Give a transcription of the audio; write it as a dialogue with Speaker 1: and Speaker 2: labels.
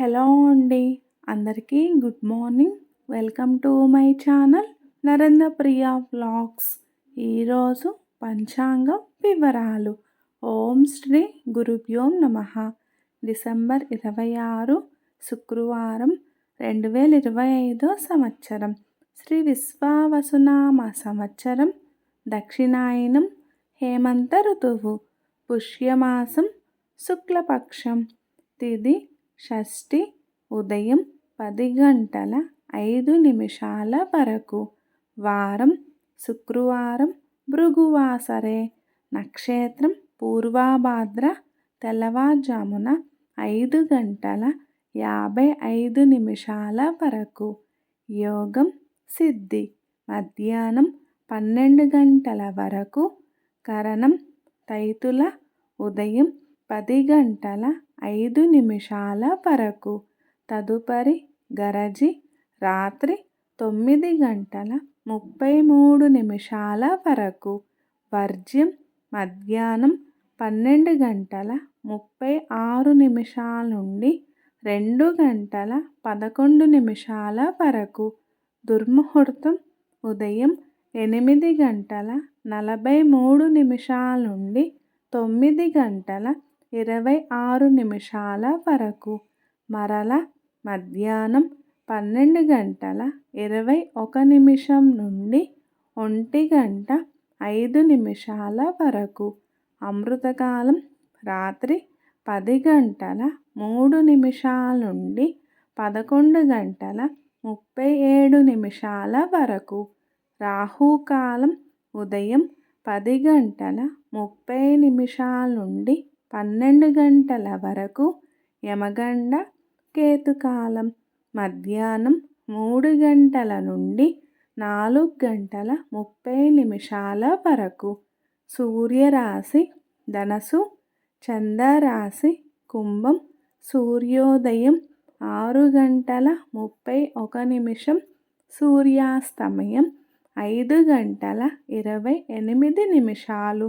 Speaker 1: Hello అండి. అందరికీ good morning. Welcome to my channel Narendra Priya vlogs. ఈరోజు పంచాంగం వివరాలు. ఓం శ్రీ గురుభ్యోం నమ. డిసెంబర్ ఇరవై ఆరు శుక్రవారం రెండు వేల ఇరవై ఐదో సంవత్సరం. శ్రీ విశ్వావసునామ సంవత్సరం దక్షిణాయనం హేమంత ఋతువు పుష్యమాసం శుక్లపక్షం. తిది షష్ఠి ఉదయం పది గంటల ఐదు నిమిషాల వరకు. వారం శుక్రవారం భృగువాసరే నక్షత్రం పూర్వాభాద్ర తెల్లవారుజామున ఐదు గంటల యాభై ఐదు నిమిషాల వరకు. యోగం సిద్ధి మధ్యాహ్నం పన్నెండు గంటల వరకు. కరణం తైతుల ఉదయం పది గంటల ఐదు నిమిషాల వరకు. తదుపరి గరజి రాత్రి తొమ్మిది గంటల ముప్పై మూడు నిమిషాల వరకు. వర్జ్యం మధ్యాహ్నం పన్నెండు గంటల ముప్పై ఆరు నిమిషాల నుండి రెండు గంటల పదకొండు నిమిషాల వరకు. దుర్ముహూర్తం ఉదయం ఎనిమిది గంటల నలభై మూడు నిమిషాల నుండి తొమ్మిది గంటల ఇరవై ఆరు నిమిషాల వరకు. మరల మధ్యాహ్నం పన్నెండు గంటల ఇరవై ఒక నిమిషం నుండి ఒంటి గంట ఐదు నిమిషాల వరకు. అమృతకాలం రాత్రి పది గంటల మూడు నిమిషాల నుండి పదకొండు గంటల ముప్పై ఏడు నిమిషాల వరకు. రాహుకాలం ఉదయం పది గంటల ముప్పై నిమిషాల నుండి పన్నెండు గంటల వరకు యమగండ కేతుకాలం మధ్యాహ్నం మూడు గంటల నుండి నాలుగు గంటల ముప్పై నిమిషాల వరకు సూర్యరాశి ధనసు చంద్రరాశి కుంభం సూర్యోదయం ఆరు గంటల ముప్పై ఒక నిమిషం సూర్యాస్తమయం ఐదు గంటల ఇరవై ఎనిమిది నిమిషాలు.